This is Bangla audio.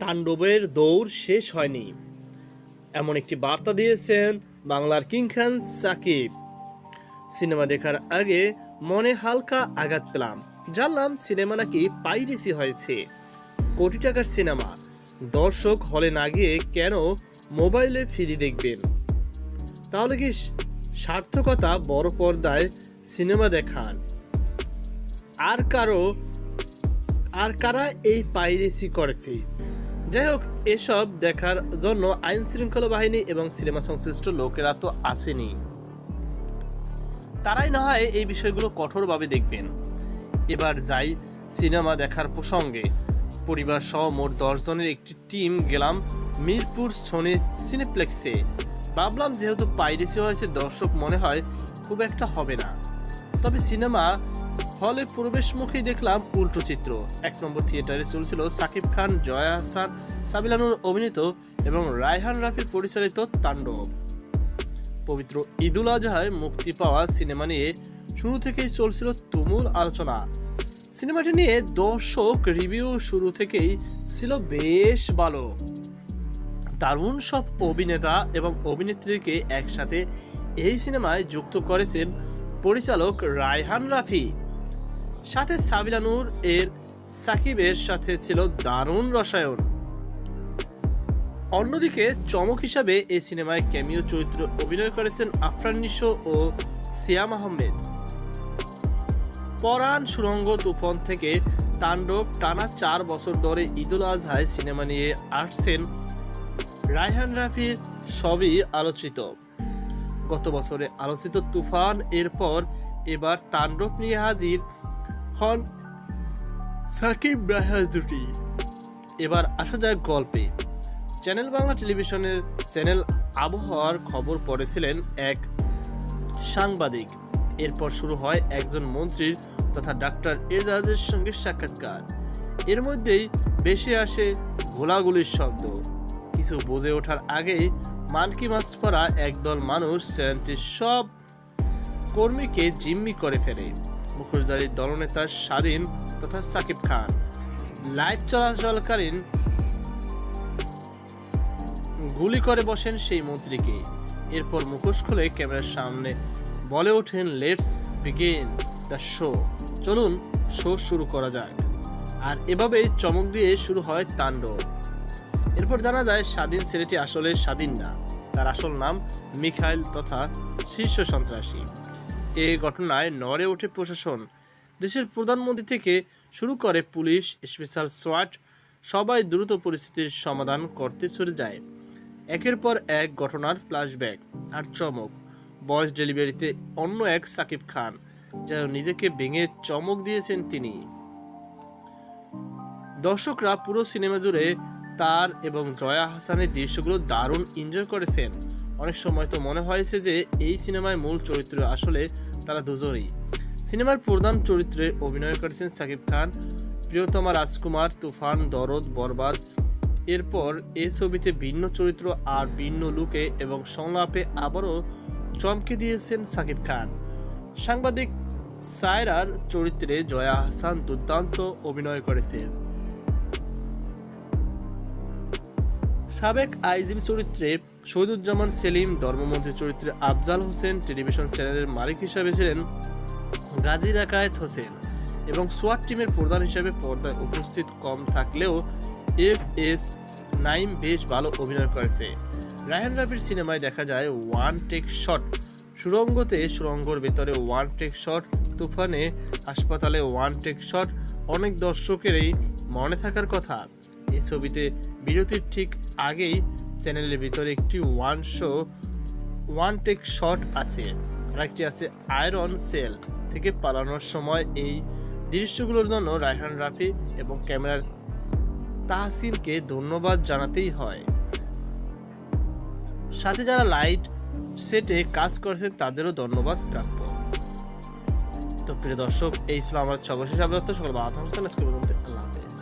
তাণ্ডবের দৌড় শেষ হয়নি। এমন একটি বার্তা দিয়েছেন বাংলার কিং খান সাকিব। সিনেমা দেখার আগে মনে হালকা আঘাত পেলাম। জানলাম সিনেমা নাকি পাইরেসি হয়েছে। কোটি টাকার সিনেমা। দর্শক হলে না গিয়ে কেন মোবাইলে ফিরি দেখবেন? তাহলে কি সার্থকতা বড় পর্দায় সিনেমা দেখান? আর কারও আর কারা এই পাইরেসি করেছে? যাই হোক এসব দেখার জন্য আইন শৃঙ্খলা বাহিনী এবং সিনেমা সংশ্লিষ্ট লোকেরা তো আসেনি। তারাই না হয় এই বিষয়গুলো কঠোরভাবে দেখবেন। এবার যাই সিনেমা দেখার প্রসঙ্গে। পরিবার সহ মোট দশ জনের একটি টিম গেলাম মিরপুর সোনি সিনেপ্লেক্সে। ভাবলাম যেহেতু পাইরেসি হয়েছে, দর্শক মনে হয় খুব একটা হবে না। তবে সিনেমা হলে প্রবেশ মুখেই দেখলাম উল্টো চিত্র। এক নম্বর থিয়েটারে চলছিল সাকিব খান, জয়া হাসান, সাবিলানুর অভিনীত এবং রায়হান রাফির পরিচালিত তাণ্ডব। পবিত্র ঈদুল আজহায় মুক্তি পাওয়া সিনেমা নিয়ে শুরু থেকেই চলছিল তুমুল আলোচনা। সিনেমাটি নিয়ে দর্শক রিভিউ শুরু থেকেই ছিল বেশ ভালো। দারুণ সব অভিনেতা এবং অভিনেত্রীকে একসাথে এই সিনেমায় যুক্ত করেছেন পরিচালক রায়হান রাফি। সাথে সাবিলানুর এর সাকিবের সাথে ছিল দারুণ রসায়ন। অন্যদিকে চমক হিসাবে এই সিনেমায় ক্যামিও চরিত্র অভিনয় করেছেন আফরান নিশো ও সিয়াম আহমেদ। পরাণ সুরঙ্গ তুফান থেকে তাণ্ডব টানা চার বছর ধরে ঈদুল আজহায় সিনেমা নিয়ে আসছেন রায়হান রাফির সবই আলোচিত। গত বছরে আলোচিত তুফান, এরপর এবার তাণ্ডব নিয়ে হাজির হন সাকিব রাহাজ দুটি। এবার আসা যায় গল্পে। চ্যানেল বাংলা টেলিভিশনের চ্যানেল আবহাওয়ার খবর পড়েছিলেন এক সাংবাদিক। এরপর শুরু হয় একজন মন্ত্রীর তথা ডাক্তার এজাজের সঙ্গে সাক্ষাৎকার। এর মধ্যেই বেশি আসে গোলাগুলির শব্দ। কিছু বুঝে ওঠার আগেই মানকি মাছ পরা একদল মানুষ চ্যানেলটির সব কর্মীকে জিম্মি করে ফেলে। মুখোশধারী দলনেতা স্বাধীন তথা সাকিব খান। লাইভ চলাচলকালীন গুলি করে বসেন সেই মন্ত্রীকে। এরপর মুখোশ খুলে ক্যামেরার সামনে বলে ওঠেন লেটস বিগিন দ্য শো চলুন শো শুরু করা যাক। আর এভাবেই চমক দিয়ে শুরু হয় তাণ্ডব। এরপর জানা যায়, স্বাধীন ছেলেটি আসলে স্বাধীন না। তার আসল নাম মিখাইল তথা শীর্ষ সন্ত্রাসী। এই ঘটনায় নড়ে ওঠে প্রশাসন। দেশের প্রধানমন্ত্রী থেকে শুরু করে পুলিশ, স্পেশাল সোয়াট সবাই দ্রুত পরিস্থিতির সমাধান করতে চলে যায়। একের পর এক ঘটনার ফ্ল্যাশব্যাক আর চমক। বয়স ডেলিভারিতে অন্য এক সাকিব খান যেন নিজেকে ভেঙে চমক দিয়েছেন তিনি। দর্শকরা পুরো সিনেমা জুড়ে তার এবং জয়া হাসানের দৃশ্যগুলো দারুণ এনজয় করেছেন। অনেক সময় তো মনে হয়েছে যে এই সিনেমায় মূল চরিত্র আসলে তারা দুজনেই। সিনেমার প্রধান চরিত্রে অভিনয় করেছেন সাকিব খান, প্রিয়তমা রাজকুমার, তুফান, দরদ, বরবাদ। এরপর এই ছবিতে ভিন্ন চরিত্র আর ভিন্ন লুকে এবং সংলাপে আবারও চমকে দিয়েছেন সাকিব খান। সাংবাদিক সায়রার চরিত্রে জয়া হাসান দুর্দান্ত অভিনয় করেছেন। সাবেক আইজিবি চরিত্রে শহীদুজ্জামান সেলিম, ধর্মমন্ত্রী চরিত্রে আফজাল হোসেন, টেলিভিশন চ্যানেলের মালিক হিসাবে ছিলেন গাজী রাকায়েত হোসেন এবং সোয়াট টিমের প্রধান হিসেবে পর্দায় উপস্থিত কম থাকলেও এফ এস নাইম বেশ ভালো অভিনয় করেছে। রায়হান রাফির সিনেমায় দেখা যায় ওয়ান টেক শট। সুরঙ্গতে সুরঙ্গর ভেতরে ওয়ান টেক শট, তুফানে হাসপাতালে ওয়ান টেক শট, অনেক দর্শকেরই মনে থাকার কথা। ছবিতে বিরতির ঠিক আগেই চ্যানেলের ভিতরে একটি one show one take shot আছে। আর একটি আছে আয়রন সেল থেকে পালানোর সময়। এই দৃশ্যগুলোর জন্য রায়হান রাফি এবং ক্যামেরার তাহসিনকে ধন্যবাদ জানাতেই হয়। সাথে যারা লাইট সেটে কাজ করেছেন, তাদেরও ধন্যবাদ প্রাপ্য। তো প্রিয় দর্শক, এই ছিল আমার সর্বশেষ আবৃত্ত সকল বাধা আল্লাহ হাফেজ।